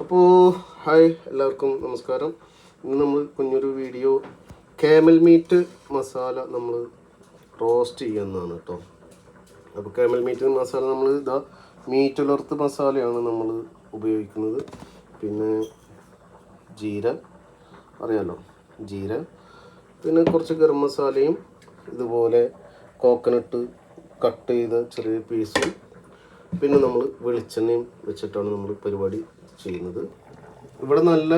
അപ്പോൾ ഹായ് എല്ലാവർക്കും നമസ്കാരം. ഇന്ന് നമ്മൾ കുഞ്ഞൊരു വീഡിയോ കാമൽ മീറ്റ് മസാല നമ്മൾ റോസ്റ്റ് ചെയ്യുന്നതാണ് കേട്ടോ അപ്പോൾ കാമൽ മീറ്റ് മസാല നമ്മൾ ഇതാ മീറ്റ് ഉലർത്ത് മസാലയാണ് നമ്മൾ ഉപയോഗിക്കുന്നത്. പിന്നെ ജീര അറിയാലോ ജീര. പിന്നെ കുറച്ച് ഗരം മസാലയും ഇതുപോലെ കോക്കനട്ട് കട്ട് ചെയ്ത ചെറിയ പീസും പിന്നെ നമ്മൾ വെളിച്ചെണ്ണയും വെച്ചിട്ടാണ് നമ്മൾ പരിപാടി ചെയ്യുന്നത്. ഇവിടെ നല്ല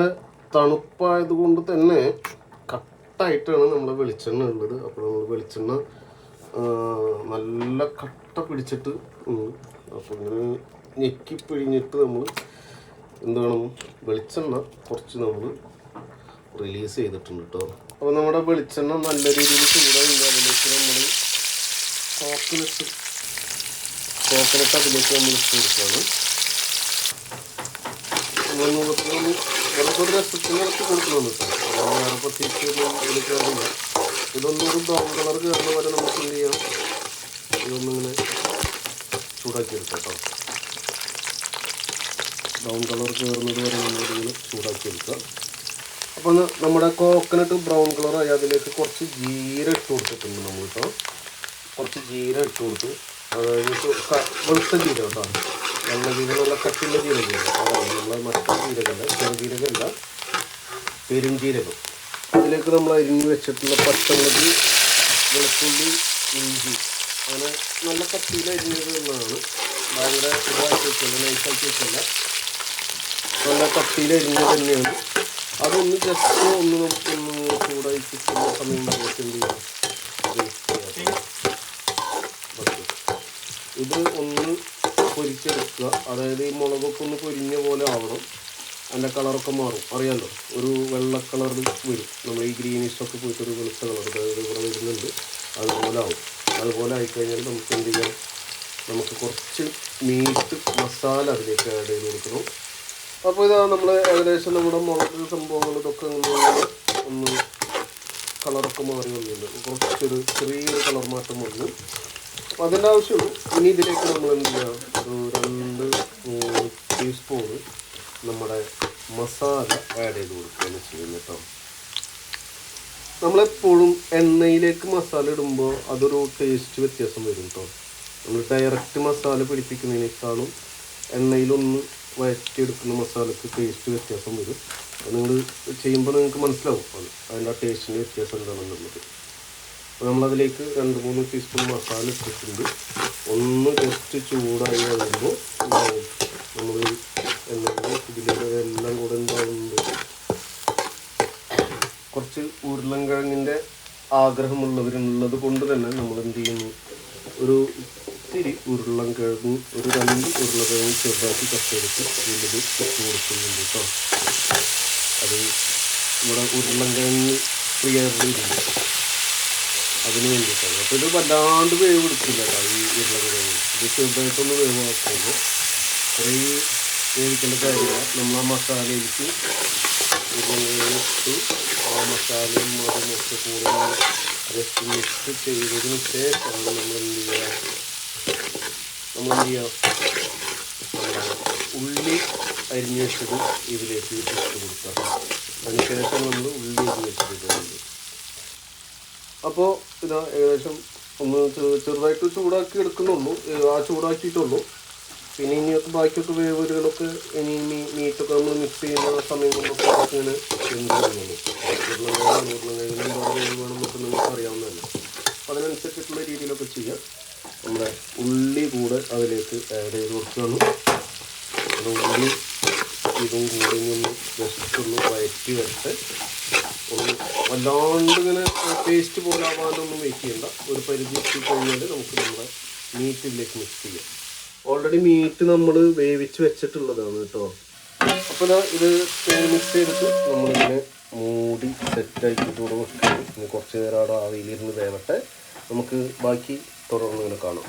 തണുപ്പായത് കൊണ്ട് തന്നെ കട്ടായിട്ടാണ് നമ്മൾ വെളിച്ചെണ്ണ ഉള്ളത്. അപ്പോൾ നമ്മൾ വെളിച്ചെണ്ണ നല്ല കട്ട പിടിച്ചിട്ട് അപ്പോൾ ഇങ്ങനെ ഞെക്കി പിഴിഞ്ഞിട്ട് നമ്മൾ എന്താണ് വെളിച്ചെണ്ണ കുറച്ച് നമ്മൾ റിലീസ് ചെയ്തിട്ടുണ്ട് കേട്ടോ അപ്പോൾ നമ്മുടെ വെളിച്ചെണ്ണ നല്ല രീതിയിൽ ചൂടായില്ല അതിലേക്ക് നമ്മൾ കോക്കനട്ട് കോക്കനട്ട് അതിലേക്ക് നമ്മൾ ഇട്ട് കൊടുക്കുകയാണ് വെറുതെ ഒരു രസത്തിന് ഇറക്കി കൊടുക്കുന്നുണ്ട് കേട്ടോ. വേറെ പ്രത്യേകിച്ച് ഒന്നും ഇതിലേക്ക് അറിയില്ല ഇതൊന്നും ഒരു ബ്രൗൺ കളർ കയറുന്ന വരെ നമുക്ക് എന്ത് ചെയ്യാം? ഇതൊന്നിങ്ങനെ ചൂടാക്കി എടുക്കാം ബ്രൗൺ കളർ കയറുന്നത് വരെ നമ്മളിതിങ്ങനെ ചൂടാക്കി എടുക്കുക അപ്പോൾ നമ്മുടെ കോക്കനട്ട് ബ്രൗൺ കളർ ആയി അതിലേക്ക് കുറച്ച് ജീര ഇട്ട് കൊടുത്തിട്ടുണ്ട് നമ്മൾ കേട്ടോ. കുറച്ച് ജീര ഇട്ട് കൊടുത്തു അതായത് വെളുത്ത ജീരകം നല്ല കട്ടിയുള്ള ജീരകം അതാണ് നമ്മൾ മറ്റേ ജീരകമല്ല ചെറുജീരകമല്ല പെരുംജീരകം അതിലേക്ക് നമ്മൾ അരിഞ്ഞ് വെച്ചിട്ടുള്ള പച്ചമുളക് വെളുത്തുള്ളി ഇഞ്ചി അങ്ങനെ നല്ല കട്ടിയിൽ അരിഞ്ഞത് എന്നാണ് ഭയങ്കര ഇതാക്കി വെച്ചല്ല നൈസാക്കി വെച്ചല്ല നല്ല കട്ടിയിൽ അരിഞ്ഞത് തന്നെയാണ് അതൊന്ന് ജസ്റ്റ് ഒന്ന് നമുക്കൊന്ന് ചൂടായി കിട്ടുന്ന സമയം നമുക്ക് എന്ത് ചെയ്യാം ഇത് ചെയ്യാം. ഓക്കേ. ഇത് ഒന്ന് പൊരിച്ചെടുക്കുക. അതായത് ഈ മുളകൊക്കെ ഒന്ന് പൊരിഞ്ഞ പോലെ ആവണം. അതിന്റെ കളറൊക്കെ മാറും. അറിയാമല്ലോ ഒരു വെള്ള കളറിൽ വരും. നമ്മൾ ഈ ഗ്രീനിഷൊക്കെ പോയിട്ട് ഒരു വെളുത്ത കളർ അതായത് ഇവിടെ വരുന്നുണ്ട്. അതുപോലെ ആവും. അതുപോലെ ആയിക്കഴിഞ്ഞാൽ നമുക്ക് എന്ത് ചെയ്യാം? നമുക്ക് കുറച്ച് മീറ്റ് മസാല അതിലേക്ക് ആഡ് ചെയ്ത് കൊടുക്കണം. അപ്പോൾ ഇതാ നമ്മൾ ഏകദേശം നമ്മുടെ മുളക് സംഭവങ്ങൾ ഇതൊക്കെ ഒന്ന് കളറൊക്കെ മാറി വന്നിട്ടുണ്ട്. കുറച്ചൊരു ചെറിയൊരു കളർ മാറ്റം വന്നു. അപ്പോൾ അതിന്റെ ആവശ്യമുള്ളൂ ഇനി ഇതിലേക്ക് നമ്മൾ എന്ത് ചെയ്യുക ഒരു രണ്ട് ടീസ്പൂണ് നമ്മുടെ മസാല ആഡ് ചെയ്ത് കൊടുക്കുകയാണ് ചെയ്യുന്നത് കേട്ടോ. നമ്മളെപ്പോഴും എണ്ണയിലേക്ക് മസാല ഇടുമ്പോൾ അതൊരു ടേസ്റ്റ് വ്യത്യാസം വരും കേട്ടോ. നമ്മൾ ഡയറക്റ്റ് മസാല പിടിപ്പിക്കുന്നതിനേക്കാളും എണ്ണയിലൊന്ന് വഴറ്റിയെടുക്കുന്ന മസാലക്ക് ടേസ്റ്റ് വ്യത്യാസം വരും. അത് നിങ്ങൾ ചെയ്യുമ്പോൾ നിങ്ങൾക്ക് മനസ്സിലാവും അത് അതിന്റെ ആ ടേസ്റ്റിന്റെ വ്യത്യാസം എന്താണെന്നുള്ളത്. അപ്പോൾ നമ്മളതിലേക്ക് രണ്ട് മൂന്ന് ടീസ്പൂൺ മസാല ഇട്ടിട്ടുണ്ട്. ഒന്ന് കുറച്ച് ചൂടായി വരുമ്പോൾ നമ്മൾ ഇതിലേക്ക് എല്ലാം കൂടെ ഉണ്ടാവുന്നുണ്ട് കുറച്ച് ഉരുളൻകിഴങ്ങിന്റെ ആഗ്രഹമുള്ളവരുള്ളത് കൊണ്ട് തന്നെ നമ്മൾ എന്ത് ചെയ്യുന്നു? ഒരു ഇത്തിരി ഉരുളൻകിഴങ്ങ് ഒരു രണ്ട് ഉരുളക്കിഴങ്ങ് ചെറുതാക്കി കത്തെടുത്ത് ഇതിൽ ഇട്ട് കൊടുക്കുന്നുണ്ട് കേട്ടോ. അത് ഇവിടെ ഉരുളൻകിഴങ്ങ് പ്രിയറിലുണ്ട് അതിന് വേണ്ടിയിട്ടാണ്. അപ്പോൾ ഇത് വല്ലാണ്ട് വേവ് എടുക്കില്ല കേട്ടോ ഈ ഉരുളക്കിഴങ്ങ് ഇത് ചെറുതായിട്ടൊന്ന് വേവ് ആക്കുന്നു കുറേ വേവിക്കേണ്ട കാര്യമില്ല. നമ്മൾ ആ മസാലയിലേക്ക് ഉരുളക്കിഴങ്ങിട്ട് ആ മസാലയും അതും ഒക്കെ കൂടുതൽ ജസ്റ്റ് മിക്സ് ചെയ്തതിന് ശേഷമാണ് നമ്മൾ എന്ത് ചെയ്യുക? നമ്മൾ എന്ത് ചെയ്യുക? ഉള്ളി അരിഞ്ഞ് വെച്ചത് ഇതിലേക്ക് ഇട്ട് കൊടുക്കുക. അതിനുശേഷം നമ്മൾ ഉള്ളി അരിഞ്ഞ് വെച്ചത് ഇടുന്നുണ്ട് അപ്പോൾ ഇതാ ഏകദേശം ഒന്ന് ചെറുതായിട്ട് ചൂടാക്കി എടുക്കുന്നുള്ളൂ. ആ ചൂടാക്കിയിട്ടുള്ളൂ. പിന്നെ ഇനി ബാക്കിയൊക്കെ വേവുകളൊക്കെ ഇനി മീ മീറ്റൊക്കെ നമ്മൾ മിക്സ് ചെയ്യുന്ന സമയം കൊണ്ടൊക്കെ ഇങ്ങനെ വേണമെന്നൊക്കെ നിങ്ങൾക്ക് അറിയാവുന്നതല്ല. അപ്പോൾ അതിനനുസരിച്ചിട്ടുള്ള രീതിയിലൊക്കെ ചെയ്യാം. നമ്മുടെ ഉള്ളി കൂടെ അതിലേക്ക് ആഡ് ചെയ്ത് കൊടുക്കുകയാണ്. ഉള്ളി ഇതും കൂടെ ഇനി ഒന്ന് ജസ്റ്റ് ഒന്ന് വയറ്റി വരട്ടെ. വല്ലാണ്ട് ഇങ്ങനെ ടേസ്റ്റ് പോലെ ആവാനൊന്നും വെയിറ്റ് ചെയ്യണ്ട. ഒരു പരിധി എത്തി കഴിഞ്ഞാൽ നമുക്ക് നമ്മുടെ മീറ്റിലേക്ക് മിക്സ് ചെയ്യാം. ഓൾറെഡി മീറ്റ് നമ്മൾ വേവിച്ച് വെച്ചിട്ടുള്ളതാണ് കേട്ടോ. അപ്പോൾ ഇത് മിക്സ് ചെയ്തിട്ട് നമ്മളിങ്ങനെ മൂടി സെറ്റാക്കിയിട്ട് കൂടെ വെക്കണം ഇനി കുറച്ച് നേരം അവിടെ ആവിയിലിരുന്ന് വേവട്ടെ. നമുക്ക് ബാക്കി തുടർന്ന് ഇങ്ങനെ കാണാം.